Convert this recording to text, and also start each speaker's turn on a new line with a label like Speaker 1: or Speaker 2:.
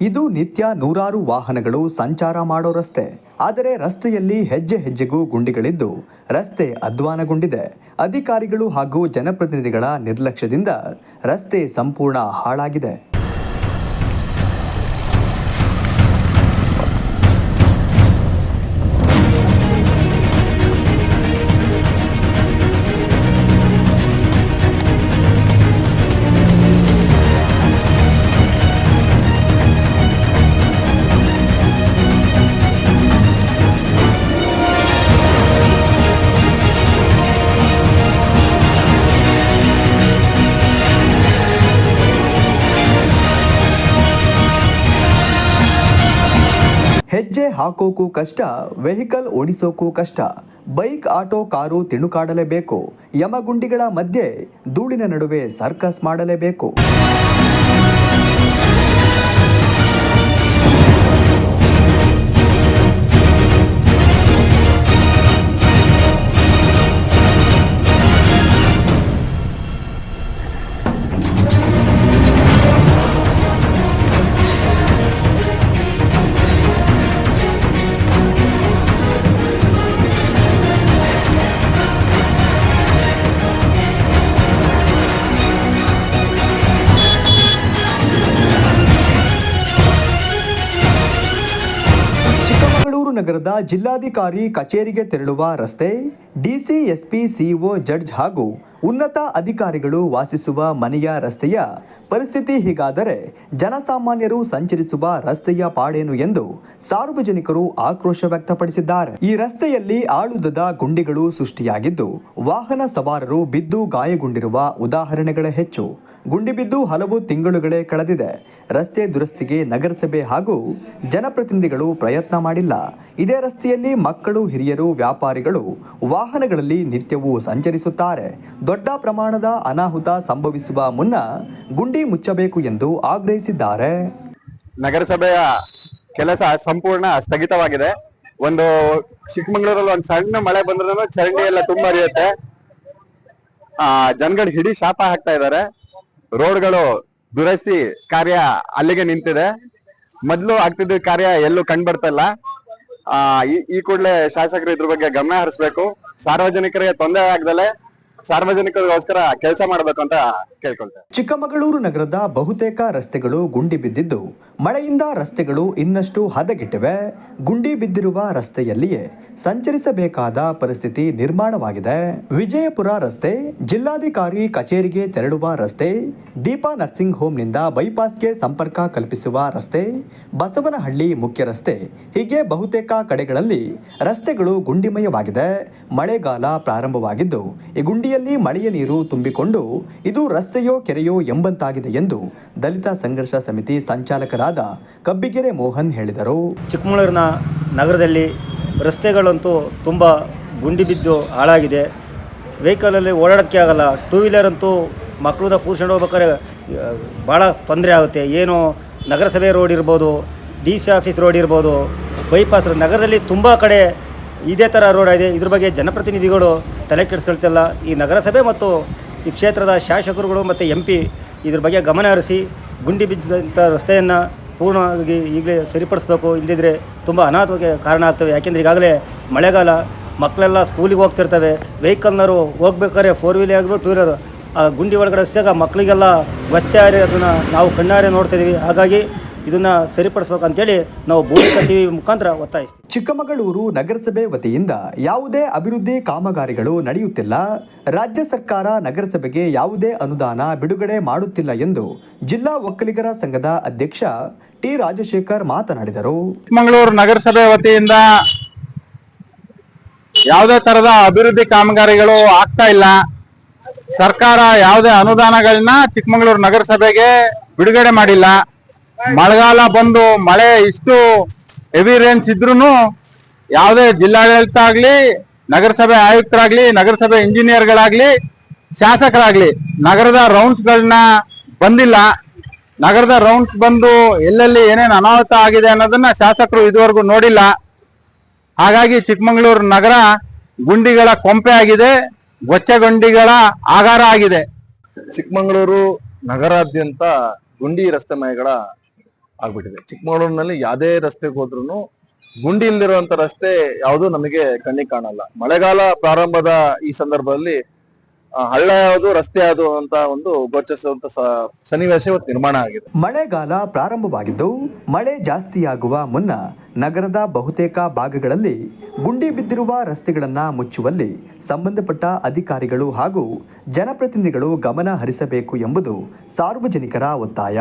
Speaker 1: ಇದು ನಿತ್ಯ ನೂರಾರು ವಾಹನಗಳು ಸಂಚಾರ ಮಾಡೋ ರಸ್ತೆ. ಆದರೆ ರಸ್ತೆಯಲ್ಲಿ ಹೆಜ್ಜೆ ಹೆಜ್ಜೆಗೂ ಗುಂಡಿಗಳಿದ್ದು, ರಸ್ತೆ ಅಧ್ವಾನಗೊಂಡಿದೆ. ಅಧಿಕಾರಿಗಳು ಹಾಗೂ ಜನಪ್ರತಿನಿಧಿಗಳ ನಿರ್ಲಕ್ಷ್ಯದಿಂದ ರಸ್ತೆ ಸಂಪೂರ್ಣ ಹಾಳಾಗಿದೆ. ಹೆಜ್ಜೆ ಹಾಕೋಕು ಕಷ್ಟ, ವೆಹಿಕಲ್ ಓಡಿಸೋಕು ಕಷ್ಟ. ಬೈಕ್, ಆಟೋ, ಕಾರು ತಿಣುಕಾಡಲೇಬೇಕು. ಯಮಗುಂಡಿಗಳ ಮಧ್ಯೆ ಧೂಳಿನ ನಡುವೆ ಸರ್ಕಸ್ ಮಾಡಲೇಬೇಕು. ನಗರದ ಜಿಲ್ಲಾಧಿಕಾರಿ ಕಚೇರಿಗೆ ತೆರಳುವ ರಸ್ತೆ, ಡಿಸಿ, ಎಸ್ಪಿ, ಸಿಇಒ, ಜಡ್ಜ್ ಹಾಗೂ ಉನ್ನತ ಅಧಿಕಾರಿಗಳು ವಾಸಿಸುವ ಮನೆಯ ರಸ್ತೆಯ ಪರಿಸ್ಥಿತಿ ಹೀಗಾದರೆ ಜನಸಾಮಾನ್ಯರು ಸಂಚರಿಸುವ ರಸ್ತೆಯ ಪಾಡೇನು ಎಂದು ಸಾರ್ವಜನಿಕರು ಆಕ್ರೋಶ ವ್ಯಕ್ತಪಡಿಸಿದ್ದಾರೆ. ಈ ರಸ್ತೆಯಲ್ಲಿ ಆಳುದದ ಗುಂಡಿಗಳು ಸೃಷ್ಟಿಯಾಗಿದ್ದು, ವಾಹನ ಸವಾರರು ಬಿದ್ದು ಗಾಯಗೊಂಡಿರುವ ಉದಾಹರಣೆಗಳೇ ಹೆಚ್ಚು. ಗುಂಡಿ ಬಿದ್ದು ಹಲವು ತಿಂಗಳುಗಳೇ ಕಳೆದಿದೆ. ರಸ್ತೆ ದುರಸ್ತಿಗೆ ನಗರಸಭೆ ಹಾಗೂ ಜನಪ್ರತಿನಿಧಿಗಳು ಪ್ರಯತ್ನ ಮಾಡಿಲ್ಲ. ಇದೇ ರಸ್ತೆಯಲ್ಲಿ ಮಕ್ಕಳು, ಹಿರಿಯರು, ವ್ಯಾಪಾರಿಗಳು ವಾಹನಗಳಲ್ಲಿ ನಿತ್ಯವೂ ಸಂಚರಿಸುತ್ತಾರೆ. ದೊಡ್ಡ ಪ್ರಮಾಣದ ಅನಾಹುತ ಸಂಭವಿಸುವ ಮುನ್ನ ಗುಂಡಿ ಮುಚ್ಚಬೇಕು ಎಂದು ಆಗ್ರಹಿಸಿದ್ದಾರೆ.
Speaker 2: ನಗರಸಭೆಯ ಕೆಲಸ ಸಂಪೂರ್ಣ ಸ್ಥಗಿತವಾಗಿದೆ. ಒಂದು ಚಿಕ್ಕಮಂಗ್ಳೂರಲ್ಲಿ ಒಂದು ಸಣ್ಣ ಮಳೆ ಬಂದ್ರೂ ಚರಂಡಿ ಎಲ್ಲ ತುಂಬಾ ಹರಿಯುತ್ತೆ. ಆ, ಜನಗಳು ಹಿಡಿ ಶಾಪ ಹಾಕ್ತಾ ಇದ್ದಾರೆ. ರೋಡ್ಗಳು ದುರಸ್ತಿ ಕಾರ್ಯ ಅಲ್ಲಿಗೆ ನಿಂತಿದೆ. ಮೊದಲು ಆಗ್ತಿದ್ದ ಕಾರ್ಯ ಎಲ್ಲೂ ಕಂಡು ಬರ್ತಾ ಇಲ್ಲ. ಆ, ಈ- ಈ ಕೂಡಲೇ ಶಾಸಕರು ಇದ್ರ ಬಗ್ಗೆ ಗಮನ ಹರಿಸ್ಬೇಕು. ಸಾರ್ವಜನಿಕರಿಗೆ ತೊಂದರೆ ಆಗ್ದಲೆ ಸಾರ್ವಜನಿಕರಿಗೋಸ್ಕರ ಕೆಲಸ ಮಾಡಬೇಕು ಅಂತ ಕೇಳ್ಕೊಳ್ತೇವೆ
Speaker 1: ಚಿಕ್ಕಮಗಳೂರು ನಗರದ ಬಹುತೇಕ ರಸ್ತೆಗಳು ಗುಂಡಿ ಬಿದ್ದಿದ್ದು ಮಳೆಯಿಂದ ರಸ್ತೆಗಳು ಇನ್ನಷ್ಟು ಹದಗೆಟ್ಟಿವೆ. ಗುಂಡಿ ಬಿದ್ದಿರುವ ರಸ್ತೆಯಲ್ಲಿಯೇ ಸಂಚರಿಸಬೇಕಾದ ಪರಿಸ್ಥಿತಿ ನಿರ್ಮಾಣವಾಗಿದೆ. ವಿಜಯಪುರ ರಸ್ತೆ, ಜಿಲ್ಲಾಧಿಕಾರಿ ಕಚೇರಿಗೆ ತೆರಳುವ ರಸ್ತೆ, ದೀಪಾ ನರ್ಸಿಂಗ್ ಹೋಮ್ನಿಂದ ಬೈಪಾಸ್ಗೆ ಸಂಪರ್ಕ ಕಲ್ಪಿಸುವ ರಸ್ತೆ, ಬಸವನಹಳ್ಳಿ ಮುಖ್ಯ ರಸ್ತೆ, ಹೀಗೆ ಬಹುತೇಕ ಕಡೆಗಳಲ್ಲಿ ರಸ್ತೆಗಳು ಗುಂಡಿಮಯವಾಗಿದೆ. ಮಳೆಗಾಲ ಪ್ರಾರಂಭವಾಗಿದ್ದು, ಈ ಗುಂಡಿಯಲ್ಲಿ ಮಳೆಯ ನೀರು ತುಂಬಿಕೊಂಡು ಇದು ರಸ್ತೆಯೋ ಕೆರೆಯೋ ಎಂಬಂತಾಗಿದೆ ಎಂದು ದಲಿತ ಸಂಘರ್ಷ ಸಮಿತಿ ಸಂಚಾಲಕರಾದ ಕಬ್ಬಿಗೆರೆ ಮೋಹನ್ ಹೇಳಿದರು.
Speaker 3: ಚಿಕ್ಕಮಗಳೂರಿನ ನಗರದಲ್ಲಿ ರಸ್ತೆಗಳಂತೂ ತುಂಬ ಗುಂಡಿ ಬಿದ್ದು ಹಾಳಾಗಿದೆ. ವೆಹಿಕಲಲ್ಲಿ ಓಡಾಡೋಕ್ಕೆ ಆಗಲ್ಲ. ಟೂ ವೀಲರ್ ಅಂತೂ ಮಕ್ಕಳನ್ನ ಕೂರ್ಸ್ಕೊಂಡು ಹೋಗ್ಬೇಕಾದ್ರೆ ಭಾಳ ತೊಂದರೆ ಆಗುತ್ತೆ. ಏನು ನಗರಸಭೆ ರೋಡ್ ಇರ್ಬೋದು, ಡಿ ಸಿ ಆಫೀಸ್ ರೋಡ್ ಇರ್ಬೋದು, ಬೈಪಾಸ್. ನಗರದಲ್ಲಿ ತುಂಬ ಕಡೆ ಇದೇ ಥರ ರೋಡ್ ಇದೆ. ಇದ್ರ ಬಗ್ಗೆ ಜನಪ್ರತಿನಿಧಿಗಳು ತಲೆ ಕೆಡಿಸ್ಕೊಳ್ತಿಲ್ಲ. ಈ ನಗರಸಭೆ ಮತ್ತು ಈ ಕ್ಷೇತ್ರದ ಶಾಸಕರುಗಳು ಮತ್ತು ಎಂ ಪಿ ಇದ್ರ ಬಗ್ಗೆ ಗಮನ ಹರಿಸಿ ಗುಂಡಿ ಬಿದ್ದಂಥ ರಸ್ತೆಯನ್ನು ಪೂರ್ಣವಾಗಿ ಈಗಲೇ ಸರಿಪಡಿಸ್ಬೇಕು. ಇಲ್ಲದಿದ್ದರೆ ತುಂಬ ಅನಾಥಕ್ಕೆ ಕಾರಣ ಆಗ್ತವೆ. ಯಾಕೆಂದರೆ ಈಗಾಗಲೇ ಮಳೆಗಾಲ, ಮಕ್ಕಳೆಲ್ಲ ಸ್ಕೂಲಿಗೆ ಹೋಗ್ತಿರ್ತವೆ. ವೆಹಿಕಲ್ನವರು ಹೋಗ್ಬೇಕಾದ್ರೆ ಫೋರ್ ವೀಲರ್ ಆಗಿರ್ಬೋದು ಟೂ ವೀಲರ್ ಆ ಗುಂಡಿ ಒಳಗಡೆ ಹಸಿದಾಗ ಮಕ್ಕಳಿಗೆಲ್ಲ ಅದನ್ನು ನಾವು ಕಣ್ಣಾರೆ ನೋಡ್ತಿದ್ದೀವಿ ಹಾಗಾಗಿ ಇದನ್ನು ಸರಿಪಡಿಸ್ಬೇಕು ಅಂತೇಳಿ ನಾವು ಭೂಮಿ ಕಟ್ಟಿ ಮುಖಾಂತರ ಒತ್ತಾಯಿಸ್ತೀವಿ.
Speaker 1: ಚಿಕ್ಕಮಗಳೂರು ನಗರಸಭೆ ವತಿಯಿಂದ ಯಾವುದೇ ಅಭಿವೃದ್ಧಿ ಕಾಮಗಾರಿಗಳು ನಡೆಯುತ್ತಿಲ್ಲ. ರಾಜ್ಯ ಸರ್ಕಾರ ನಗರಸಭೆಗೆ ಯಾವುದೇ ಅನುದಾನ ಬಿಡುಗಡೆ ಮಾಡುತ್ತಿಲ್ಲ ಎಂದು ಜಿಲ್ಲಾ ಒಕ್ಕಲಿಗರ ಸಂಘದ ಅಧ್ಯಕ್ಷ ಟಿ ರಾಜಶೇಖರ್ ಮಾತನಾಡಿದರು.
Speaker 2: ಚಿಕ್ಕಮಗಳೂರು ನಗರಸಭೆ ವತಿಯಿಂದ ಯಾವುದೇ ತರದ ಅಭಿವೃದ್ಧಿ ಕಾಮಗಾರಿಗಳು ಆಗ್ತಾ ಇಲ್ಲ. ಸರ್ಕಾರ ಯಾವುದೇ ಅನುದಾನಗಳನ್ನ ಚಿಕ್ಕಮಗಳೂರು ನಗರಸಭೆಗೆ ಬಿಡುಗಡೆ ಮಾಡಿಲ್ಲ. ಮಳೆಗಾಲ ಬಂದು ಮಳೆ ಇಷ್ಟು ಹೆವಿ ರೇನ್ಸ್ ಇದ್ರೂ ಯಾವುದೇ ಜಿಲ್ಲಾಡಳಿತ ಆಗ್ಲಿ, ನಗರಸಭೆ ಆಯುಕ್ತರಾಗ್ಲಿ, ನಗರಸಭೆ ಇಂಜಿನಿಯರ್ಗಳಾಗ್ಲಿ ಶಾಸಕರಾಗ್ಲಿ, ನಗರದ ರೌಂಡ್ಸ್ಗಳನ್ನ ಬಂದಿಲ್ಲ. ನಗರದ ರೌಂಡ್ಸ್ ಬಂದು ಎಲ್ಲೆಲ್ಲಿ ಏನೇನು ಅನಾಹುತ ಆಗಿದೆ ಅನ್ನೋದನ್ನ ಶಾಸಕರು ಇದುವರೆಗೂ ನೋಡಿಲ್ಲ. ಹಾಗಾಗಿ ಚಿಕ್ಕಮಗಳೂರು ನಗರ ಗುಂಡಿಗಳ ಕೊಂಪೆ ಆಗಿದೆ ಗೊಚ್ಚೆ ಗುಂಡಿಗಳ ಆಗಾರ ಆಗಿದೆ.
Speaker 4: ಚಿಕ್ಕಮಗಳೂರು ನಗರಾದ್ಯಂತ ಗುಂಡಿ ರಸ್ತೆ ಮಯಗಳ ಆಗ್ಬಿಟ್ಟಿದೆ. ಚಿಕ್ಕಮಗಳೂರಿನಲ್ಲಿ ಯಾವುದೇ ರಸ್ತೆಗೆ ಹೋದ್ರು ಗುಂಡಿ ಇಲ್ದಿರುವಂತ ರಸ್ತೆ ಯಾವುದು ನಮಗೆ ಕಣ್ಣಿಗೆ ಕಾಣಲ್ಲ. ಮಳೆಗಾಲ ಪ್ರಾರಂಭದ ಈ ಸಂದರ್ಭದಲ್ಲಿ ಹಳ್ಳ ಯಾವುದು, ರಸ್ತೆ ಯಾವುದು ಅಂತ ಒಂದು ಗೋಚರಿಸುವಂತ ಸನ್ನಿವೇಶ ನಿರ್ಮಾಣ ಆಗಿದೆ.
Speaker 1: ಮಳೆಗಾಲ ಪ್ರಾರಂಭವಾಗಿದ್ದು, ಮಳೆ ಜಾಸ್ತಿಯಾಗುವ ಮುನ್ನ ನಗರದ ಬಹುತೇಕ ಭಾಗಗಳಲ್ಲಿ ಗುಂಡಿ ಬಿದ್ದಿರುವ ರಸ್ತೆಗಳನ್ನು ಮುಚ್ಚುವಲ್ಲಿ ಸಂಬಂಧಪಟ್ಟ ಅಧಿಕಾರಿಗಳು ಹಾಗೂ ಜನಪ್ರತಿನಿಧಿಗಳು ಗಮನ ಹರಿಸಬೇಕು ಎಂಬುದು ಸಾರ್ವಜನಿಕರ ಒತ್ತಾಯ.